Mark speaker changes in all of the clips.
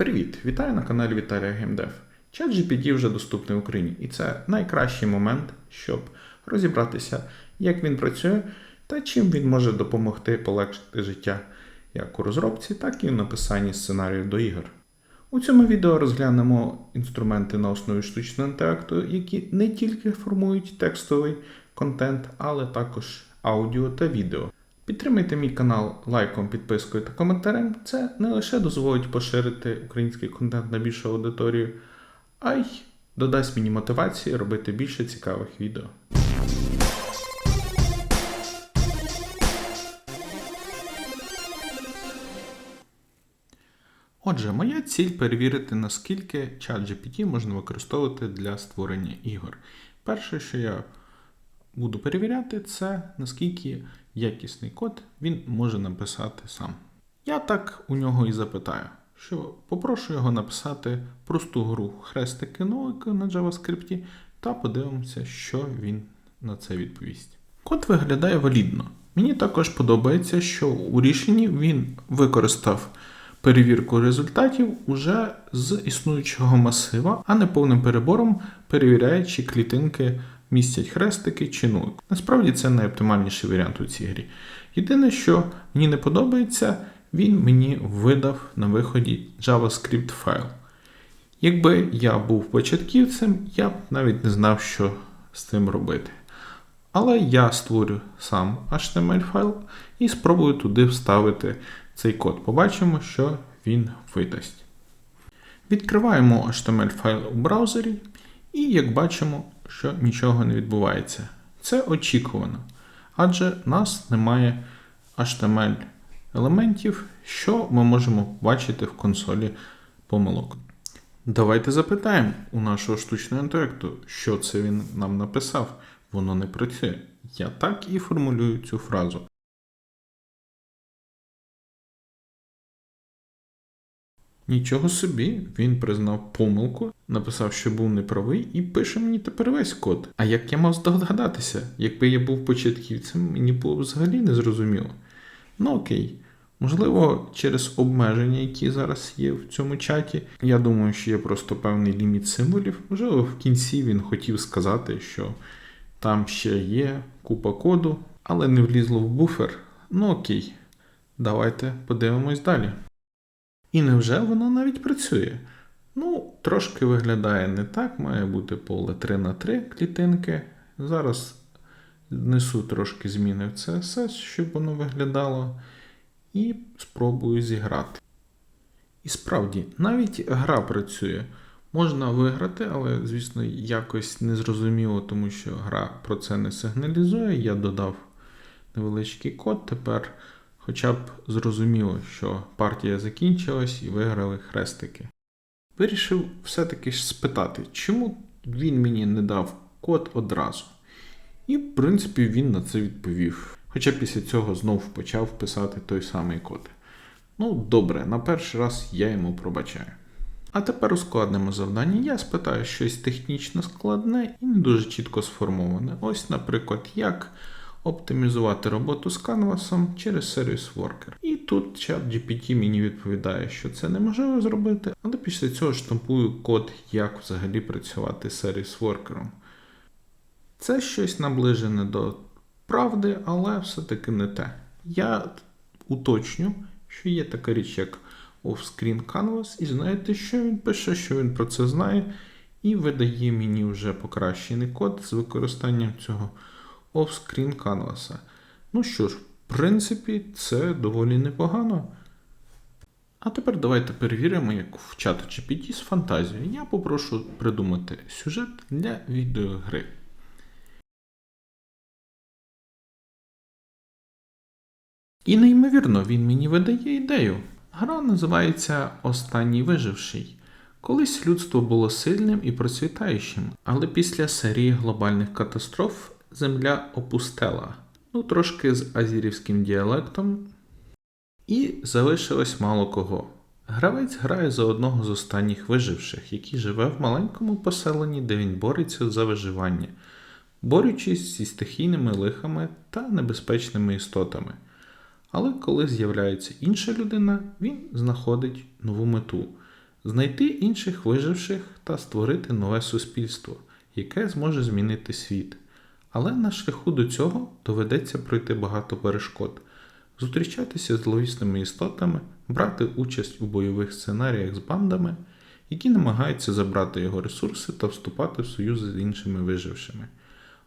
Speaker 1: Привіт! Вітаю на каналі Віталія Геймдев. ChatGPT вже доступний в Україні, і це найкращий момент, щоб розібратися, як він працює та чим він може допомогти полегшити життя як у розробці, так і в написанні сценарію до ігор. У цьому відео розглянемо інструменти на основі штучного інтелекту, які не тільки формують текстовий контент, але також аудіо та відео. Підтримайте мій канал лайком, підпискою та коментарем. Це не лише дозволить поширити український контент на більшу аудиторію, а й додасть мені мотивації робити більше цікавих відео. Отже, моя ціль перевірити, наскільки ChatGPT можна використовувати для створення ігор. Перше, що я буду перевіряти, це наскільки якісний код він може написати сам. Я так у нього і запитаю, що попрошу його написати просту гру хрестики нолики на JavaScript та подивимося, що він на це відповість. Код виглядає валідно. Мені також подобається, що у рішенні він використав перевірку результатів уже з існуючого масива, а не повним перебором перевіряючи клітинки містять хрестики чи нулик. Насправді це найоптимальніший варіант у цій грі. Єдине, що мені не подобається, він мені видав на виході JavaScript файл. Якби я був початківцем, я б навіть не знав, що з цим робити. Але я створю сам HTML файл і спробую туди вставити цей код. Побачимо, що він видасть. Відкриваємо HTML файл у браузері, і як бачимо, що нічого не відбувається. Це очікувано, адже в нас немає HTML елементів, що ми можемо бачити в консолі помилок. Давайте запитаємо у нашого штучного інтелекту, що це він нам написав. Воно не працює. Я так і формулюю цю фразу. Нічого собі, він признав помилку, написав, що був неправий, і пише мені тепер весь код. А як я мав здогадатися, якби я був початківцем, мені було б взагалі не зрозуміло. Ну окей, можливо, через обмеження, які зараз є в цьому чаті. Я думаю, що є просто певний ліміт символів. Можливо, в кінці він хотів сказати, що там ще є купа коду, але не влізло в буфер. Ну окей, давайте подивимось далі. І невже воно навіть працює? Ну, трошки виглядає не так, має бути поле 3 на 3 клітинки. Зараз внесу трошки зміни в CSS, щоб воно виглядало, і спробую зіграти. І справді, навіть гра працює. Можна виграти, але, звісно, якось незрозуміло, тому що гра про це не сигналізує. Я додав невеличкий код. Тепер хоча б зрозуміло, що партія закінчилась і виграли хрестики. Вирішив все-таки ж спитати, чому він мені не дав код одразу. І, в принципі, він на це відповів. Хоча після цього знов почав писати той самий код. Ну, добре, на перший раз я йому пробачаю. А тепер ускладнимо завдання. Я спитаю щось технічно складне і не дуже чітко сформоване. Ось, наприклад, як оптимізувати роботу з канвасом через Service Worker. І тут чат GPT мені відповідає, що це неможливо зробити, але після цього штампую код, як взагалі працювати з Service Worker. Це щось наближене до правди, але все-таки не те. Я уточню, що є така річ, як Offscreen Canvas, і знаєте, що він пише, що він про це знає, і видає мені вже покращений код з використанням цього Offscreen Canvas. Ну що ж, в принципі, це доволі непогано. А тепер давайте перевіримо, як в чату GPT з фантазією. Я попрошу придумати сюжет для відеогри. І неймовірно, він мені видає ідею. Гра називається Останній виживший. Колись людство було сильним і процвітаючим, але після серії глобальних катастроф земля опустела, ну трошки з азірівським діалектом, і залишилось мало кого. Гравець грає за одного з останніх виживших, який живе в маленькому поселенні, де він бореться за виживання, борючись зі стихійними лихами та небезпечними істотами. Але коли з'являється інша людина, він знаходить нову мету знайти інших виживших та створити нове суспільство, яке зможе змінити світ. Але на шляху до цього доведеться пройти багато перешкод, зустрічатися з зловісними істотами, брати участь у бойових сценаріях з бандами, які намагаються забрати його ресурси та вступати в союзи з іншими вижившими.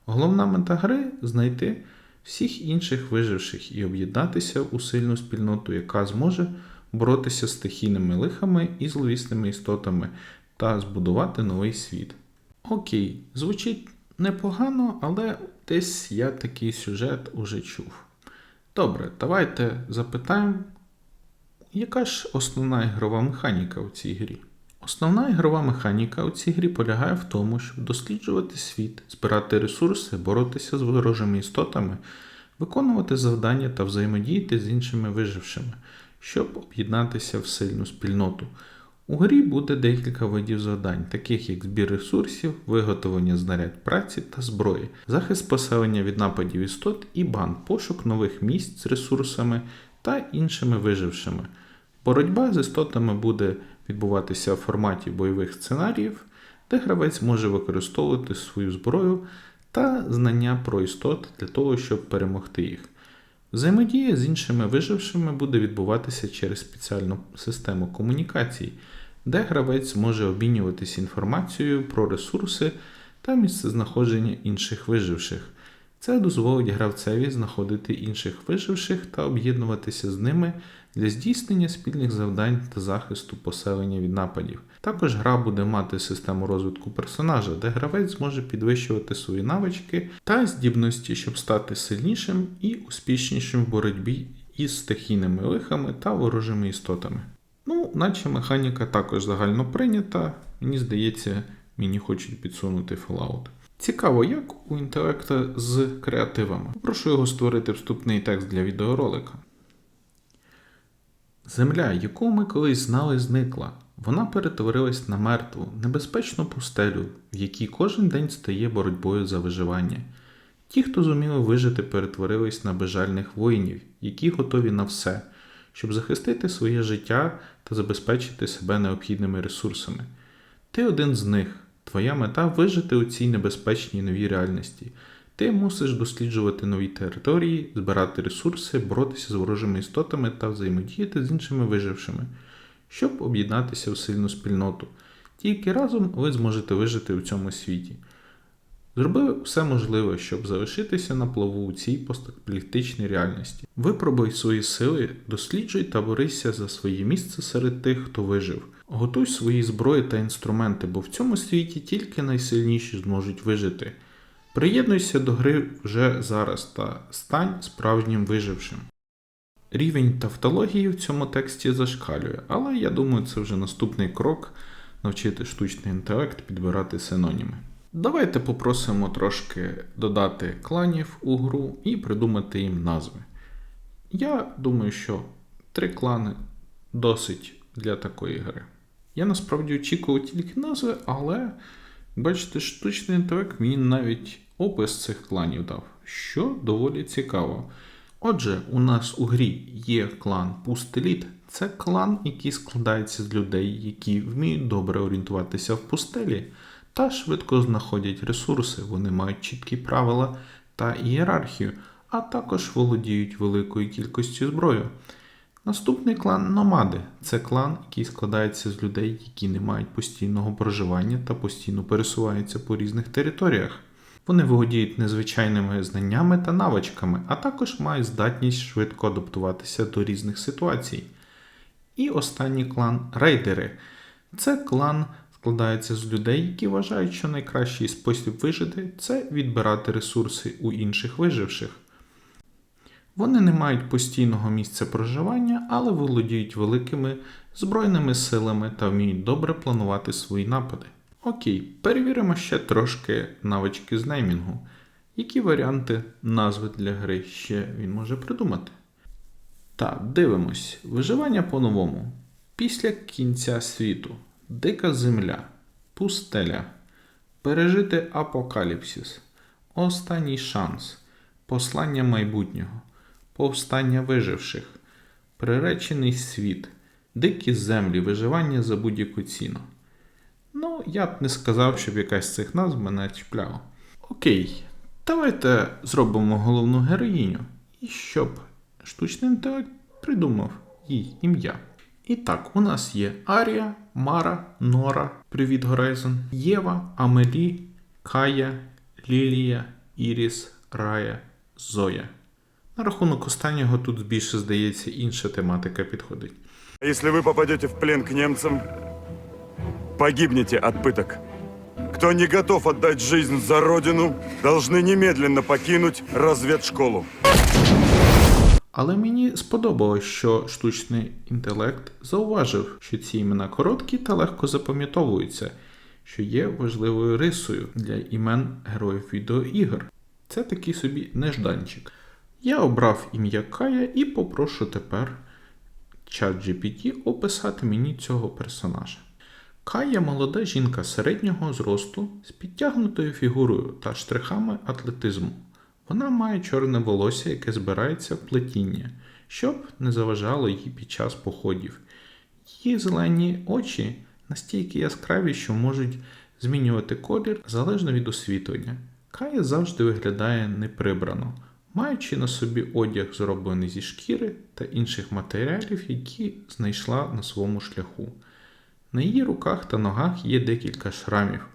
Speaker 1: Головна мета гри знайти всіх інших виживших і об'єднатися у сильну спільноту, яка зможе боротися з стихійними лихами і зловісними істотами та збудувати новий світ. Окей, звучить непогано, але десь я такий сюжет уже чув. Добре, давайте запитаємо, яка ж основна ігрова механіка у цій грі? Основна ігрова механіка у цій грі полягає в тому, щоб досліджувати світ, збирати ресурси, боротися з ворожими істотами, виконувати завдання та взаємодіяти з іншими вижившими, щоб об'єднатися в сильну спільноту. У грі буде декілька видів завдань, таких як збір ресурсів, виготовлення знарядь праці та зброї, захист поселення від нападів істот і банд, пошук нових місць з ресурсами та іншими вижившими. Боротьба з істотами буде відбуватися в форматі бойових сценаріїв, де гравець може використовувати свою зброю та знання про істот для того, щоб перемогти їх. Взаємодія з іншими вижившими буде відбуватися через спеціальну систему комунікацій, де гравець може обмінюватися інформацією про ресурси та місцезнаходження інших виживших. Це дозволить гравцеві знаходити інших виживших та об'єднуватися з ними для здійснення спільних завдань та захисту поселення від нападів. Також гра буде мати систему розвитку персонажа, де гравець зможе підвищувати свої навички та здібності, щоб стати сильнішим і успішнішим в боротьбі із стихійними лихами та ворожими істотами. Ну, наче механіка також загально прийнята, мені здається, мені хочуть підсунути Fallout. Цікаво, як у інтелекта з креативами. Прошу його створити вступний текст для відеоролика. Земля, яку ми колись знали, зникла. Вона перетворилась на мертву, небезпечну пустелю, в якій кожен день стає боротьбою за виживання. Ті, хто зуміли вижити, перетворились на безжальних воїнів, які готові на все, щоб захистити своє життя та забезпечити себе необхідними ресурсами. Ти один з них. Твоя мета вижити у цій небезпечній новій реальності. Ти мусиш досліджувати нові території, збирати ресурси, боротися з ворожими істотами та взаємодіяти з іншими вижившими, щоб об'єднатися в сильну спільноту. Тільки разом ви зможете вижити у цьому світі. Зроби все можливе, щоб залишитися на плаву у цій постаполітичній реальності. Випробуй свої сили, досліджуй та борися за своє місце серед тих, хто вижив. Готуй свої зброї та інструменти, бо в цьому світі тільки найсильніші зможуть вижити. Приєднуйся до гри вже зараз та стань справжнім вижившим. Рівень тавтології в цьому тексті зашкалює, але я думаю, це вже наступний крок навчити штучний інтелект підбирати синоніми. Давайте попросимо трошки додати кланів у гру і придумати їм назви. Я думаю, що три клани досить для такої гри. Я насправді очікував тільки назви, але бачите, штучний інтелект мені навіть опис цих кланів дав, що доволі цікаво. Отже, у нас у грі є клан Пустеліт. Це клан, який складається з людей, які вміють добре орієнтуватися в пустелі та швидко знаходять ресурси. Вони мають чіткі правила та ієрархію, а також володіють великою кількістю зброї. Наступний клан Номади це клан, який складається з людей, які не мають постійного проживання та постійно пересуваються по різних територіях. Вони володіють незвичайними знаннями та навичками, а також мають здатність швидко адаптуватися до різних ситуацій. І останній клан рейдери. Це клан складається з людей, які вважають, що найкращий спосіб вижити це відбирати ресурси у інших виживших. Вони не мають постійного місця проживання, але володіють великими збройними силами та вміють добре планувати свої напади. Окей, перевіримо ще трошки навички з неймінгу. Які варіанти назви для гри ще він може придумати? Так, дивимось. Виживання по-новому. Після кінця світу. Дика земля. Пустеля. Пережити апокаліпсис. Останній шанс. Послання майбутнього. Повстання виживших. Приречений світ. Дикі землі, виживання за будь-яку ціну. Ну, я б не сказав, щоб якась з цих назв мене чіпляла. Окей, давайте зробимо головну героїню, і щоб штучний інтелект придумав їй ім'я. І так, у нас є Арія, Мара, Нора, Привіт Горайзон, Єва, Амелі, Кая, Лілія, Іріс, Рая, Зоя. На рахунок останнього тут більше, здається, інша тематика підходить.
Speaker 2: Если вы попадете в плен к немцам, погибнете от пыток. Кто не готов отдать жизнь за родину, должны немедленно покинуть разведшколу.
Speaker 1: Але мені сподобалось, що штучний інтелект зауважив, що ці імена короткі та легко запам'ятовуються, що є важливою рисою для імен героїв відеоігр. Це такий собі нежданчик. Я обрав ім'я Кая і попрошу тепер ChatGPT описати мені цього персонажа. Кая молода жінка середнього зросту з підтягнутою фігурою та штрихами атлетизму. Вона має чорне волосся, яке збирається в плетіння, щоб не заважало їй під час походів. Її зелені очі настільки яскраві, що можуть змінювати колір залежно від освітлення. Кая завжди виглядає неприбрано, маючи на собі одяг, зроблений зі шкіри та інших матеріалів, які знайшла на своєму шляху. На її руках та ногах є декілька шрамів,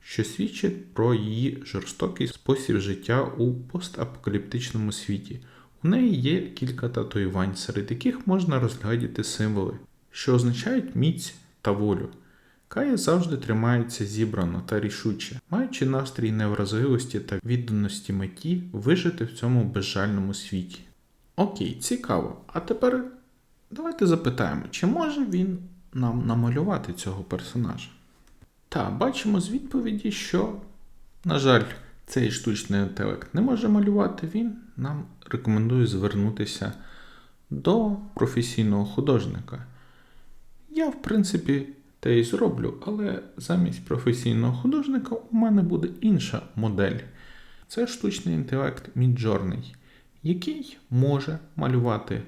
Speaker 1: що свідчить про її жорстокий спосіб життя у постапокаліптичному світі. У неї є кілька татуювань, серед яких можна розглядіти символи, що означають міць та волю. Кая завжди тримається зібрано та рішуче, маючи настрій невразливості та відданості меті вижити в цьому безжальному світі. Окей, цікаво. А тепер давайте запитаємо, чи може він нам намалювати цього персонажа? Та, бачимо з відповіді, що, на жаль, цей штучний інтелект не може малювати, він нам рекомендує звернутися до професійного художника. Я, в принципі, те і зроблю, але замість професійного художника у мене буде інша модель. Це штучний інтелект Midjourney, який може малювати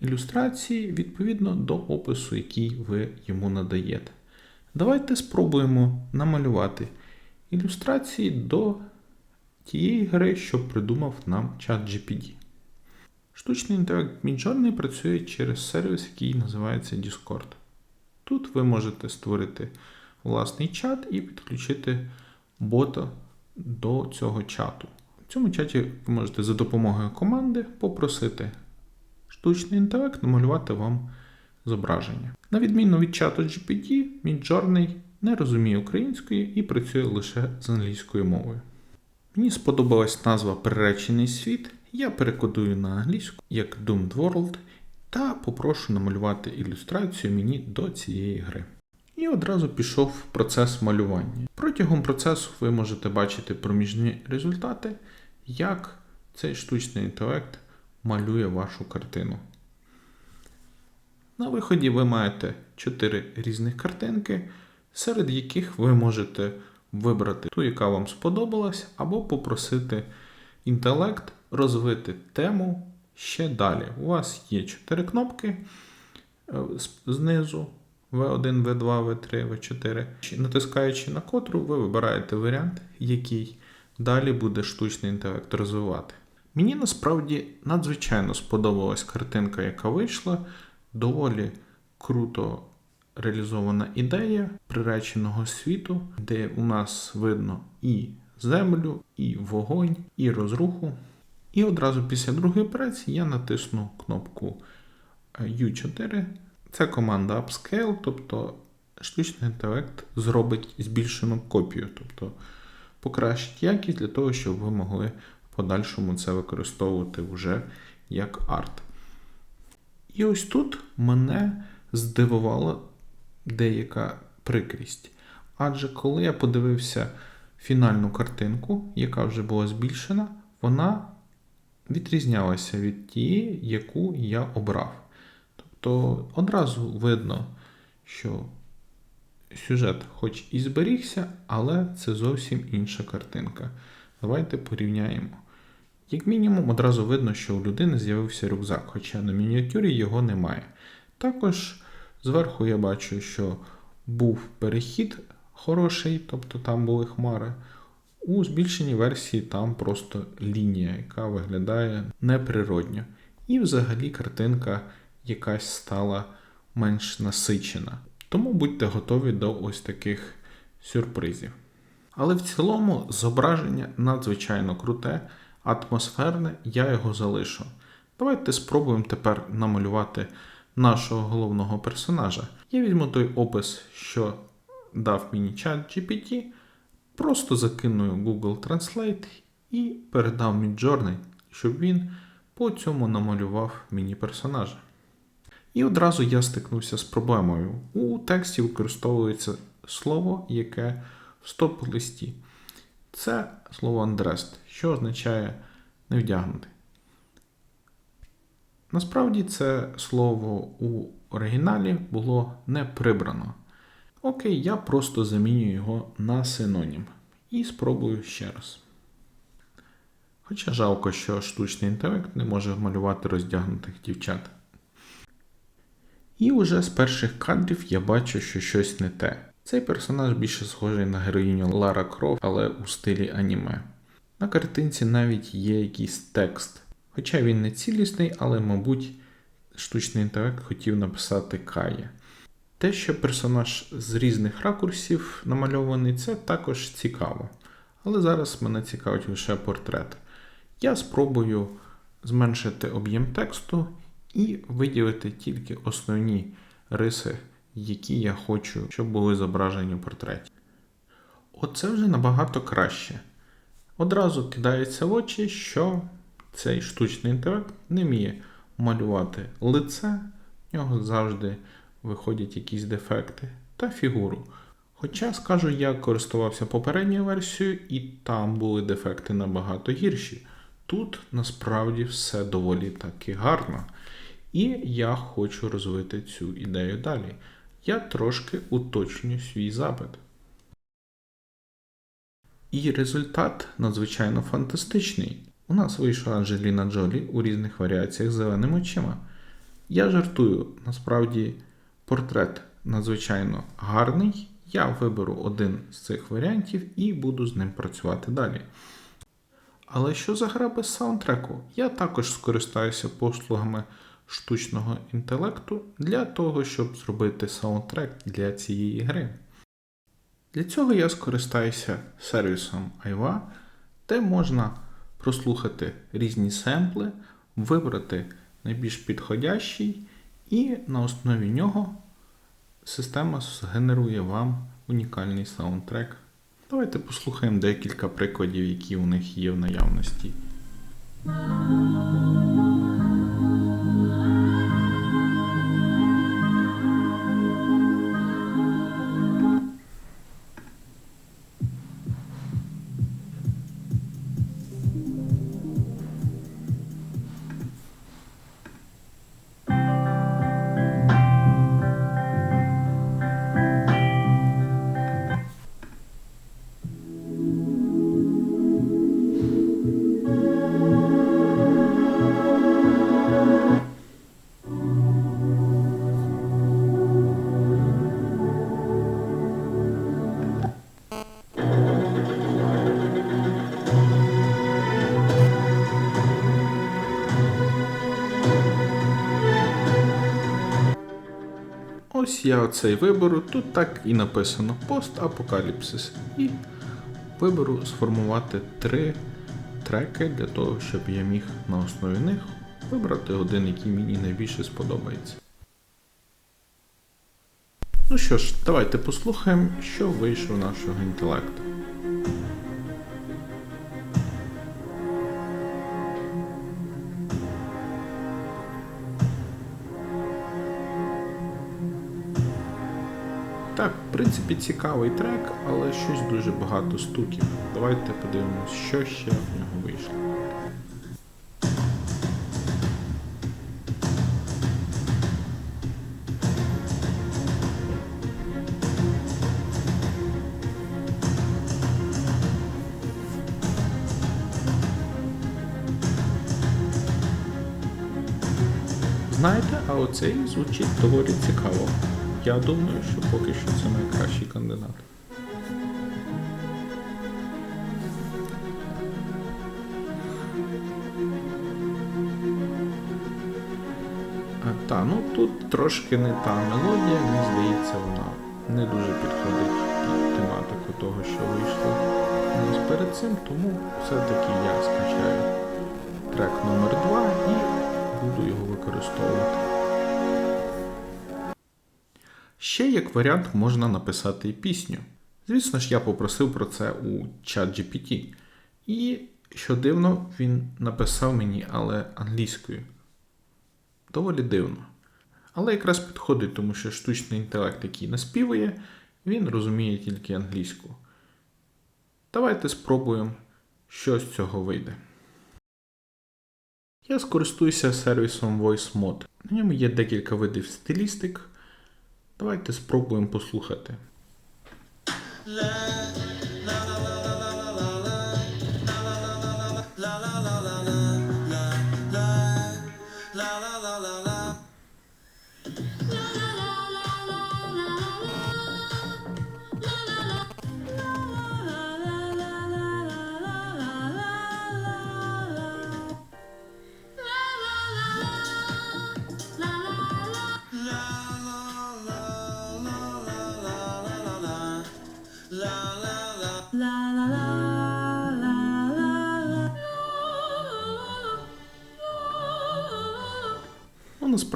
Speaker 1: ілюстрації відповідно до опису, який ви йому надаєте. Давайте спробуємо намалювати ілюстрації до тієї гри, що придумав нам ChatGPT. Штучний інтелект Midjourney працює через сервіс, який називається Discord. Тут ви можете створити власний чат і підключити бота до цього чату. В цьому чаті ви можете за допомогою команди попросити штучний інтелект намалювати вам зображення. На відміну від чату GPT, Midjourney не розуміє української і працює лише з англійською мовою. Мені сподобалась назва Приречений світ. Я перекодую на англійську як Doomed World та попрошу намалювати ілюстрацію мені до цієї гри. І одразу пішов в процес малювання. Протягом процесу ви можете бачити проміжні результати, як цей штучний інтелект малює вашу картину. На виході ви маєте 4 різних картинки, серед яких ви можете вибрати ту, яка вам сподобалась, або попросити інтелект розвити тему ще далі. У вас є 4 кнопки е, знизу V1, V2, V3, V4. Натискаючи на котру, ви вибираєте варіант, який далі буде штучний інтелект розвивати. Мені насправді надзвичайно сподобалась картинка, яка вийшла. Доволі круто реалізована ідея приреченого світу, де у нас видно і землю, і вогонь, і розруху. І одразу після другої операції я натисну кнопку U4. Це команда Upscale, тобто штучний інтелект зробить збільшену копію, тобто покращить якість для того, щоб ви могли подальшому це використовувати вже як арт. І ось тут мене здивувала деяка прикрість. Адже коли я подивився фінальну картинку, яка вже була збільшена, вона відрізнялася від тієї, яку я обрав. Тобто одразу видно, що сюжет хоч і зберігся, але це зовсім інша картинка. Давайте порівняємо. Як мінімум, одразу видно, що у людини з'явився рюкзак, хоча на мініатюрі його немає. Також Зверху я бачу, що був перехід хороший, тобто там були хмари. У збільшеній версії там просто лінія, яка виглядає неприродньо. І взагалі картинка якась стала менш насичена. Тому будьте готові до ось таких сюрпризів. Але в цілому зображення надзвичайно круте, атмосферне, я його залишу. Давайте спробуємо тепер намалювати нашого головного персонажа. Я візьму той опис, що дав мені чат GPT, просто закину Google Translate і передав Midjourney, щоб він по цьому намалював мені персонажа. І одразу я стикнувся з проблемою. У тексті використовується слово, яке в стоп-листі. Це слово undressed, що означає невдягнутий. Насправді це слово у оригіналі було не прибрано. Окей, я просто заміню його на синонім і спробую ще раз. Хоча жалко, що штучний інтелект не може малювати роздягнутих дівчат. І уже з перших кадрів я бачу, що щось не те. Цей персонаж більше схожий на героїню Лара Крофт, але у стилі аніме. На картинці навіть є якийсь текст. Хоча він не цілісний, але, мабуть, штучний інтелект хотів написати Кая. Те, що персонаж з різних ракурсів намальований, це також цікаво. Але зараз мене цікавить лише портрет. Я спробую зменшити об'єм тексту і виділити тільки основні риси, які я хочу, щоб були зображені в портреті. Оце вже набагато краще. Одразу кидається в очі, що цей штучний інтелект не вміє малювати лице, в нього завжди виходять якісь дефекти та фігуру. Хоча, скажу, я користувався попередньою версією, і там були дефекти набагато гірші. Тут насправді все доволі таки гарно. І я хочу розвити цю ідею далі. Я трошки уточнюю свій запит. І результат надзвичайно фантастичний. У нас вийшла Анджеліна Джолі у різних варіаціях з зеленими очима. Я жартую, насправді портрет надзвичайно гарний. Я виберу один з цих варіантів і буду з ним працювати далі. Але що за гра без саундтреку? Я також скористаюся послугами штучного інтелекту для того, щоб зробити саундтрек для цієї гри. Для цього я скористаюся сервісом Aiva, де можна прослухати різні семпли, вибрати найбільш підходящий, і на основі нього система згенерує вам унікальний саундтрек. Давайте послухаємо декілька прикладів, які у них є в наявності. Я оцей виберу. Тут так і написано постапокаліпсис. І виберу сформувати три треки для того, щоб я міг на основі них вибрати один, який мені найбільше сподобається. Ну що ж, давайте послухаємо, що вийшло нашого інтелекту. Принципі, цікавий трек, але щось дуже багато стуків. Давайте подивимось, що ще в нього вийшло. Знаєте, а оцей звучить доволі цікаво. Я думаю, що поки що це найкращий кандидат. Та, ну тут трошки не та мелодія, мені здається, вона не дуже підходить під тематику того, що вийшло у нас перед цим, тому все-таки я скачаю трек номер 2 і буду його використовувати. Ще як варіант можна написати пісню. Звісно ж, я попросив про це у ChatGPT. І, що дивно, він написав мені, але англійською. Доволі дивно. Але якраз підходить, тому що штучний інтелект, який наспівує, він розуміє тільки англійську. Давайте спробуємо, що з цього вийде. Я скористуюся сервісом VoiceMod. На ньому є декілька видів стилістик. Давайте спробуємо послухати.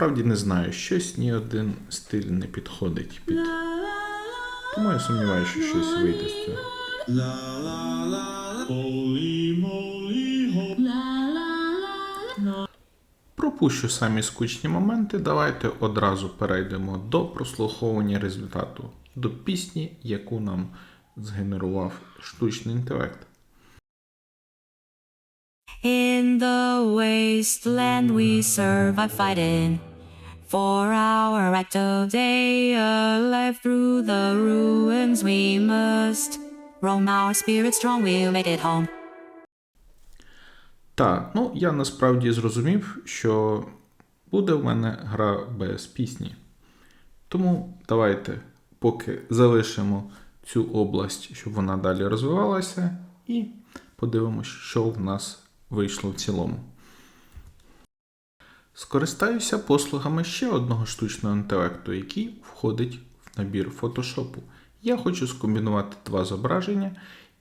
Speaker 1: Насправді не знаю, щось ні один стиль не підходить під. Тому я сумніваюся, що щось вийде з цього. Пропущу самі скучні моменти. Давайте одразу перейдемо до прослуховування результату, до пісні, яку нам згенерував штучний інтелект.
Speaker 3: In the wasteland we survive fighting for our active day. Alive through the ruins we must roam. Our spirit strong, we'll make it home.
Speaker 1: Так, ну я насправді зрозумів, що буде в мене гра без пісні. Тому давайте поки залишимо цю область, щоб вона далі розвивалася, і подивимось, що в нас вийшло в цілому. Скористаюся послугами ще одного штучного інтелекту, який входить в набір фотошопу. Я хочу скомбінувати два зображення,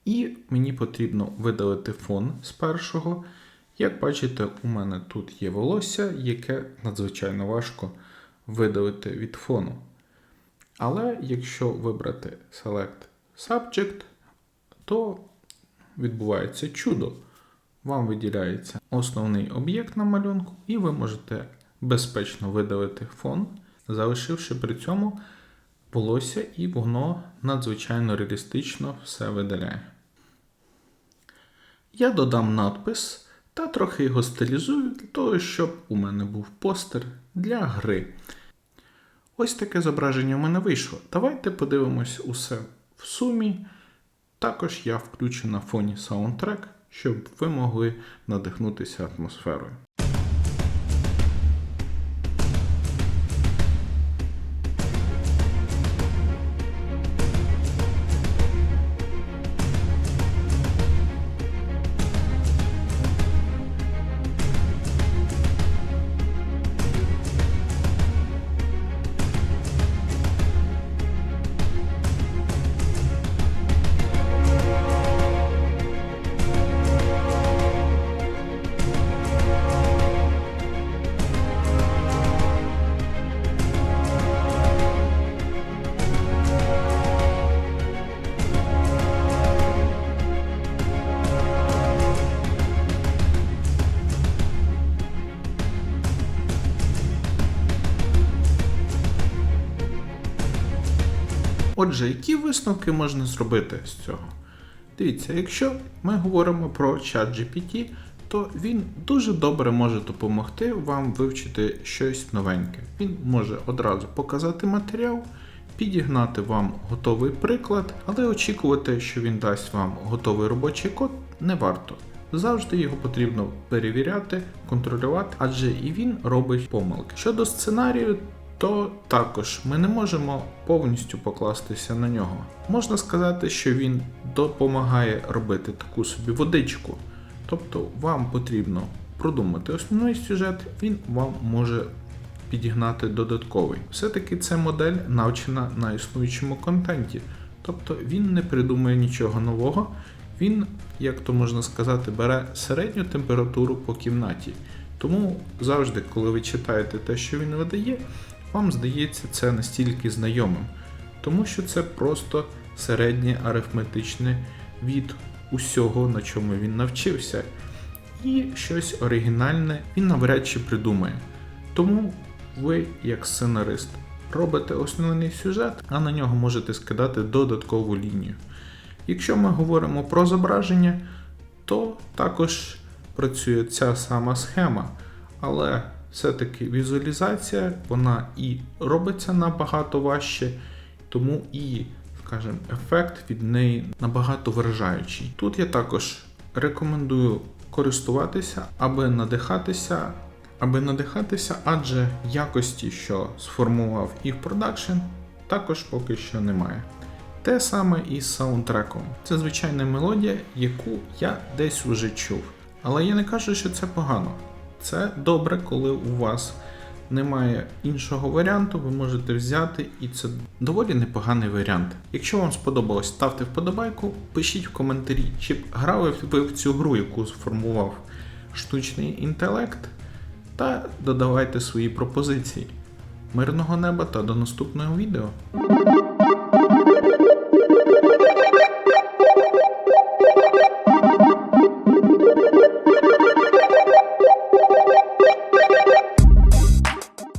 Speaker 1: і мені потрібно видалити фон з першого. Як бачите, у мене тут є волосся, яке надзвичайно важко видалити від фону. Але якщо вибрати Select Subject, то відбувається чудо. Вам виділяється основний об'єкт на малюнку, і ви можете безпечно видалити фон, залишивши при цьому волосся, і воно надзвичайно реалістично все видаляє. Я додам надпис та трохи його стилізую для того, щоб у мене був постер для гри. Ось таке зображення в мене вийшло. Давайте подивимось усе в сумі. Також я включу на фоні саундтрек, щоб ви могли надихнутися атмосферою. Отже, які висновки можна зробити з цього? Дивіться, якщо ми говоримо про ChatGPT, то він дуже добре може допомогти вам вивчити щось новеньке. Він може одразу показати матеріал, підігнати вам готовий приклад, але очікувати, що він дасть вам готовий робочий код, не варто. Завжди його потрібно перевіряти, контролювати, адже і він робить помилки. Щодо сценарію, то також ми не можемо повністю покластися на нього. Можна сказати, що він допомагає робити таку собі водичку. Тобто вам потрібно продумати основний сюжет, він вам може підігнати додатковий. Все-таки ця модель навчена на існуючому контенті. Тобто він не придумує нічого нового, він, як то можна сказати, бере середню температуру по кімнаті. Тому завжди, коли ви читаєте те, що він видає, вам здається це настільки знайомим, тому що це просто середнє арифметичне від усього, на чому він навчився. І щось оригінальне він навряд чи придумає. Тому ви, як сценарист, робите основний сюжет, а на нього можете скидати додаткову лінію. Якщо ми говоримо про зображення, то також працює ця сама схема, але все-таки візуалізація вона і робиться набагато важче, тому і, скажімо, ефект від неї набагато вражаючий. Тут я також рекомендую користуватися, аби надихатися, аби надихатися, адже якості, що сформував їх продакшн, також поки що немає. Те саме і з саундтреком. Це звичайна мелодія, яку я десь вже чув. Але я не кажу, що це погано. Це добре, коли у вас немає іншого варіанту, ви можете взяти, і це доволі непоганий варіант. Якщо вам сподобалось, ставте вподобайку, пишіть в коментарі, чи грали ви в цю гру, яку сформував штучний інтелект, та додавайте свої пропозиції. Мирного неба та до наступного відео.